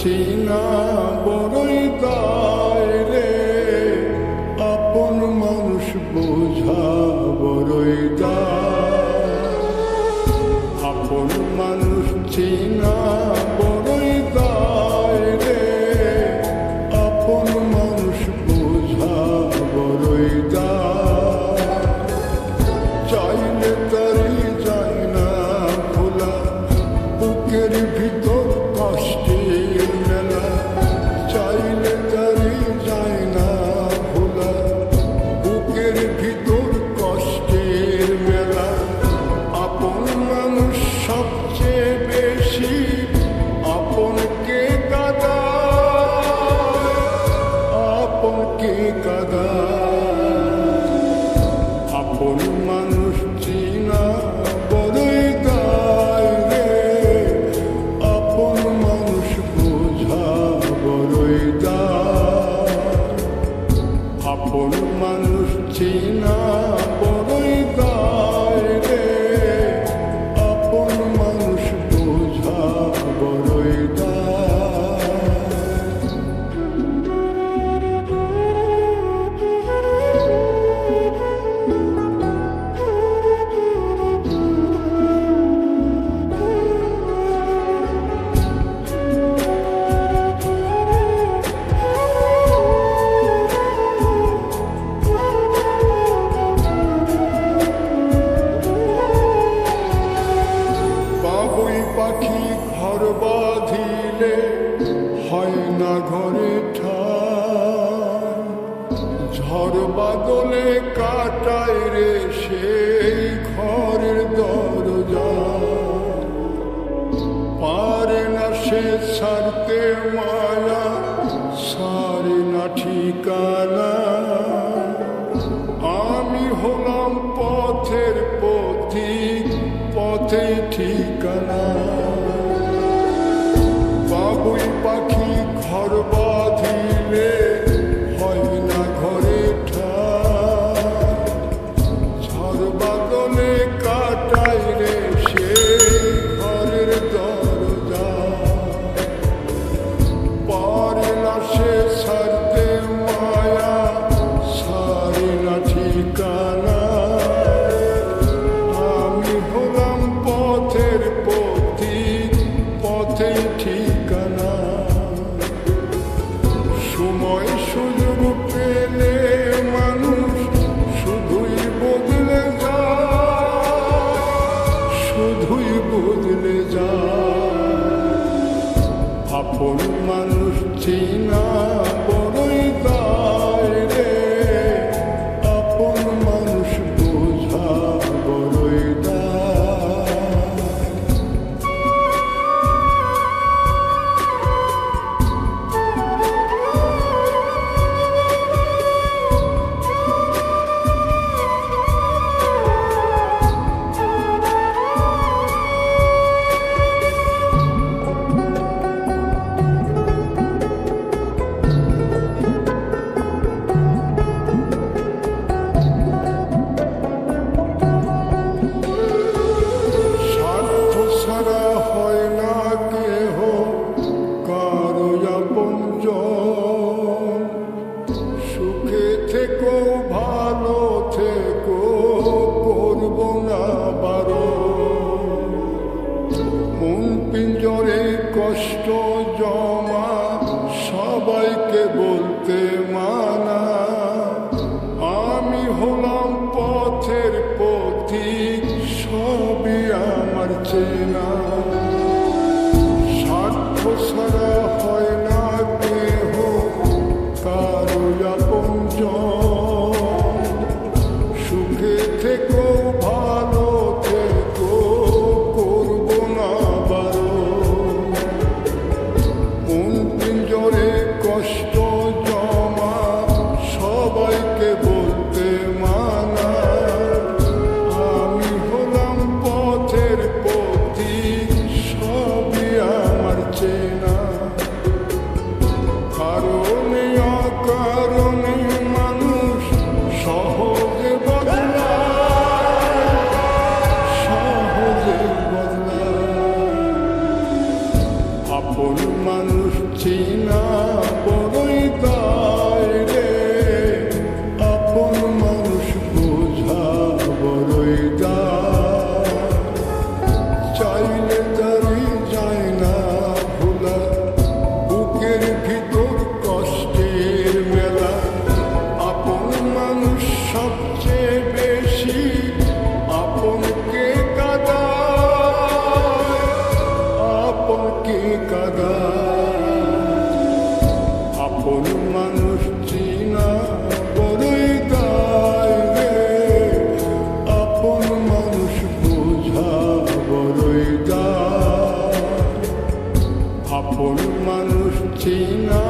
চিনা বড়ই দা হয় না ঘরে ঠাই। ঝড় বাদলে কাটায় রে সেই ঘরের দরজা। পারে না সে সারতে মায়া, সারে না ঠিকানা। আমি হলাম পথের পথিক পথে ঠিকানা। বাবুই পাখি ঘর সময় সুযোগ মানুষ শুধুই শুধুই আপন মানুষ বড়ই te mana. আপন মানুষ চিনা